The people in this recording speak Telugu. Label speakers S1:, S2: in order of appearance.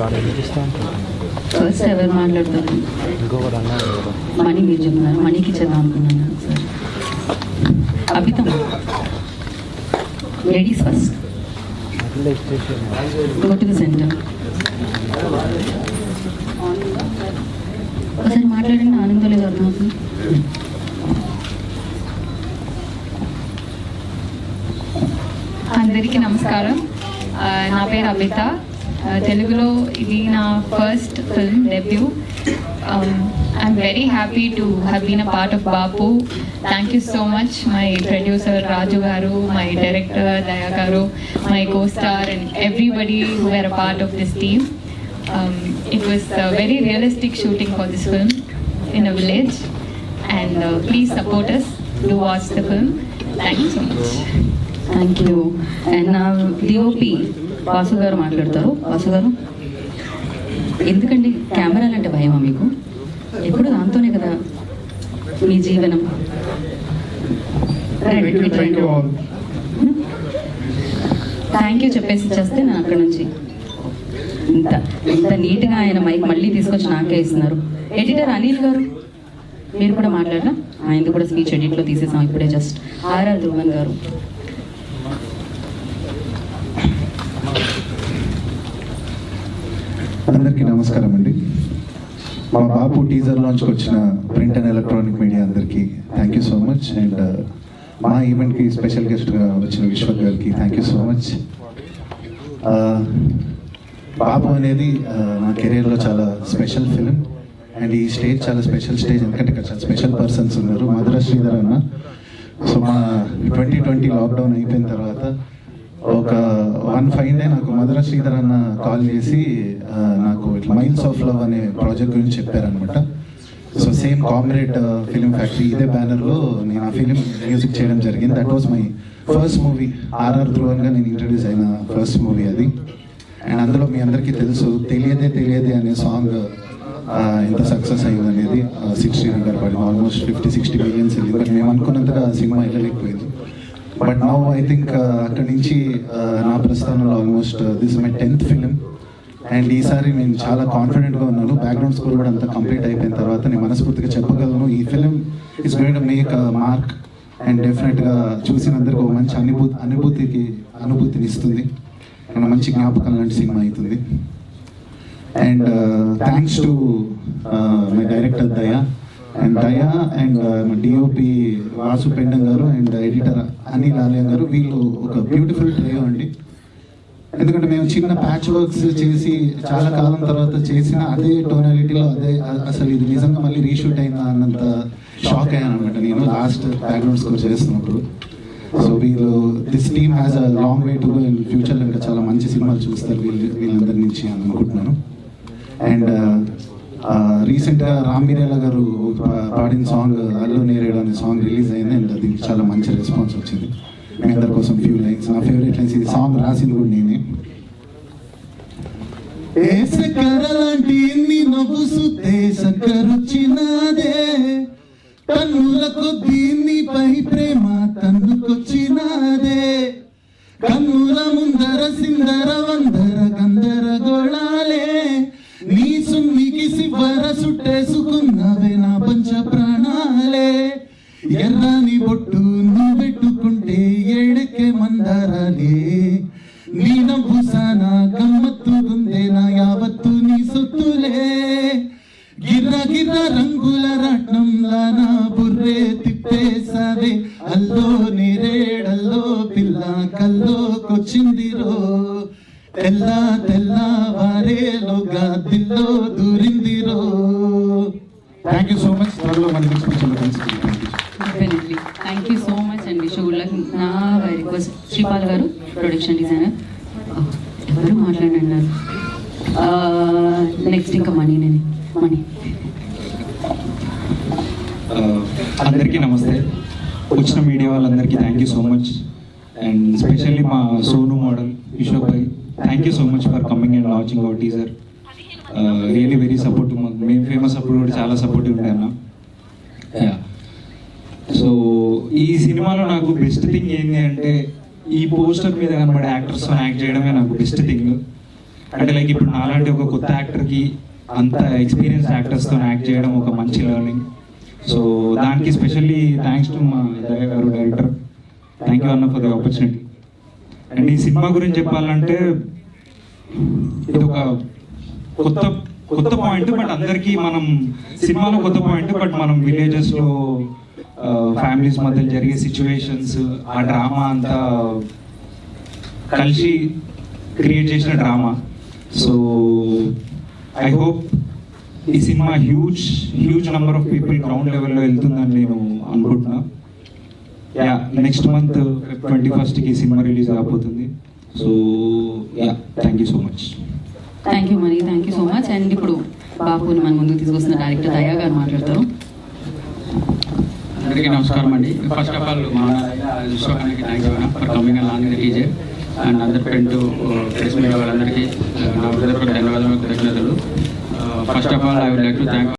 S1: వాడు ఎందుకు
S2: ఎవరు మాట్లాడతారు?
S1: ఇంకొకరు అన్నారు కదా
S2: మనీ మీరు చెప్తున్నారు మనీకి ఇచ్చేద్దాం అనుకున్నాను sir. అభితం. Ladies first go to the centre ఒకసారి మాట్లాడండి ఆనందం లేదు నాకు.
S3: అందరికీ నమస్కారం. నా పేరు అమిత. తెలుగులో ఇది నా first film debut I'm very happy to have been a part of Bapu thank you so much my producer Raju garu my director Daya garu my co star and everybody who are a part of this team it was very realistic shooting for this film in a village and please support us do watch the film thank you so much
S2: thank you and నా డిఓపి వాసు గారు మాట్లాడతారు. వాసు గారు ఎందుకండి కెమెరాలు అంటే భయమా మీకు? ఎప్పుడు దాంతోనే కదా మీ జీవనం. థ్యాంక్ యూ చెప్పేసి చేస్తే నేను అక్కడ నుంచి ఇంత ఇంత నీట్గా ఆయన మైక్ మళ్ళీ తీసుకొచ్చి నాకే ఇస్తున్నారు. ఎడిటర్ అనిల్ గారు మీరు కూడా మాట్లాడరా? ఆయనది కూడా స్పీచ్ ఎడిట్లో తీసేసాం ఇప్పుడే జస్ట్ ఆర్ఆర్ ధ్రువన్ గారు.
S4: అందరికీ నమస్కారం అండి. మా బాపు టీజర్ లాంచ్కి వచ్చిన ప్రింట్ అండ్ ఎలక్ట్రానిక్ మీడియా అందరికీ thank you so much and మా ఈవెంట్కి స్పెషల్ గెస్ట్గా వచ్చిన విశ్వ గారికి thank you so much Bapu అనేది uh, నా కెరీర్లో చాలా స్పెషల్ ఫిలిం. అండ్ ఈ స్టేజ్ చాలా స్పెషల్ స్టేజ్ ఎందుకంటే ఇక్కడ చాలా స్పెషల్ పర్సన్స్ ఉన్నారు. మధుర శ్రీధర్ అన్న. సో మా ట్వంటీ ట్వంటీ లాక్డౌన్ అయిపోయిన తర్వాత ఒక వన్ ఫైవ్ డే నాకు మధుర శ్రీధర్ అన్న కాల్ చేసి నాకు ఇట్లా మైల్స్ ఆఫ్ లవ్ అనే ప్రాజెక్ట్ గురించి చెప్పారనమాట so same comrade film factory ఇదే బ్యానర్లో నేను ఆ ఫిలిం మ్యూజిక్ చేయడం జరిగింది. That was my first movie RR ధ్రువన్గా నేను ఇంట్రడ్యూస్ అయిన ఫస్ట్ మూవీ అది. అండ్ అందులో మీ అందరికీ తెలుసు తెలియదే తెలియదే అనే సాంగ్ ఎంత సక్సెస్ అయింది అనేది సిక్స్టీ గారు పడింది ఆల్మోస్ట్ ఫిఫ్టీ సిక్స్టీ మిలియన్స్ వెళ్ళింది. బట్ మేము అనుకున్నంతగా సినిమా వెళ్ళలేకపోయింది. But now I think uh, అక్కడి నుంచి uh, నా ప్రస్థానంలో almost this my tenth film and ఈసారి నేను చాలా కాన్ఫిడెంట్గా ఉన్నాను. బ్యాక్గ్రౌండ్ స్కోర్ కూడా అంతా కంప్లీట్ అయిపోయిన తర్వాత నేను మనస్ఫూర్తిగా చెప్పగలను. ఈ film is going to make mark and డెఫినెట్గా చూసినందరికి ఒక మంచి అనుభూతి అనుభూతికి అనుభూతిని ఇస్తుంది. అండ్ మంచి జ్ఞాపకం లాంటి సినిమా అవుతుంది. And thanks to my director Daya and Daya and DOP Vasu Pendam garu and editor Anil ఆలయం గారు వీళ్ళు ఒక బ్యూటిఫుల్ ట్రయో అండి. ఎందుకంటే మేము చిన్న ప్యాచ్ వర్క్స్ చేసి చాలా కాలం తర్వాత చేసిన అదే టోనాలిటీలో అదే అసలు ఇది నిజంగా మళ్ళీ రీషూట్ అయిందా అన్నంత షాక్ అయ్యాను అనమాట నేను లాస్ట్ బ్యాక్గ్రౌండ్ స్కోర్ చేస్తున్నప్పుడు. సో వీళ్ళు this team has a long way to go in ఫ్యూచర్లో ఇంకా చాలా మంచి సినిమాలు చూస్తారు వీళ్ళు వీళ్ళందరి నుంచి అనుకుంటున్నాను. అండ్ రీసెంట్గా రామ్ మిరేలా గారు పాడిన సాంగ్ అల్లు నేరేడు అనే సాంగ్ రిలీజ్ అయింది అండ్ దీనికి చాలా మంచి రెస్పాన్స్ వచ్చింది. మీ అందరి కోసం ఫ్యూ లైన్స్ నా ఫేవరెట్ లైన్స్ ఇది సాంగ్ రాసింది కూడా నేనే. ఏ లాంటి ఎన్ని నవ్వు సుత్తే సక్కరొచ్చినాదే కన్నుల కొద్దీ నీపై ఎర్రని బొట్టు నువ్వు పెట్టుకుంటే ఏడకే మందరాలే. నీ నవ్వు సానా గమ్మత్తుగుందే నా యావత్తు నీ సొత్తులే. గిర్ర గిర్ర రంగుల రత్నంలా నా బుర్రే తిప్పేసావే అల్లో నేరేడల్లో పిల్ల కల్లోకొచ్చిందిరో తెల్ల తెల్ల వారేలోగా దిల్లో దూరిందిరో థ్యాంక్ యూ సో మచ్ త్వరలో మన నెక్స్ట్ పిక్చర్లో కలుసుకుంటాం
S2: definitely thank you so much and wish నా request Sripal garu production designer uh, ఎవరు మాట్లాడన్నారు నెక్స్ట్ uh, ఇంకా మనీ నేను మనీ.
S5: Uh, అందరికీ నమస్తే. వచ్చిన మీడియా వాళ్ళందరికీ thank you so much and specially మా Sonu model Vishwak bhai thank you so much for coming and watching our teaser really very supportive మేము ఫేమస్ అప్పుడు కూడా చాలా సపోర్టివ్ ఉండే అన్నా సో ఈ సినిమాలో నాకు బెస్ట్ థింగ్ ఏంటి అంటే ఈ పోస్టర్ మీద కనబడే యాక్టర్స్ యాక్ట్ చేయడమే నాకు బెస్ట్ థింగ్ అంటే లైక్ ఇప్పుడు నాలాంటి ఒక కొత్త యాక్టర్కి అంత ఎక్స్పీరియన్స్ యాక్టర్స్తో యాక్ట్ చేయడం ఒక మంచి లెర్నింగ్ సో దానికి స్పెషల్లీ థ్యాంక్స్ టు మా Daya garu director thank you అన్న ఫర్ ది ఆపర్చునిటీ అండ్ ఈ సినిమా గురించి చెప్పాలంటే ఇది ఒక కొత్త కొత్త పాయింట్ బట్ అందరికీ మనం సినిమాలో కొత్త పాయింట్ బట్ మనం విలేజెస్లో ఫ్యామిలీస్ మధ్య జరిగే సిచ్యువేషన్స్ ఆ డ్రామా అంతా కలిసి క్రియేట్ చేసిన డ్రామా సో ఐ హోప్ ఈ cinema huge huge number of people ground లెవెల్లో వెళ్తుందని నేను అనుకుంటున్నా. యా నెక్స్ట్ మంత్ ట్వంటీ ఫస్ట్కి సినిమా రిలీజ్ కాబోతుంది so yeah thank you so much
S2: thank you మరి thank you so much and ఇప్పుడు బాపుని మన ముందుకు తీసుకొస్తున్న డైరెక్టర్ దయా గారు మాట్లాడతారు.
S6: అందరికీ నమస్కారం అండి. ఫస్ట్ ఆఫ్ ఆల్ మా విశ్వానికి థ్యాంక్స్ ఫర్ కమింగ్ అండ్ లాంగ్ టీజే అండ్ అందరి ఫ్రెండ్ ప్రెస్ మీడియా వాళ్ళందరికీ uh, నా హృదయపూర్వక ధన్యవాదాలు కృతజ్ఞతలు. First of all I would like to thank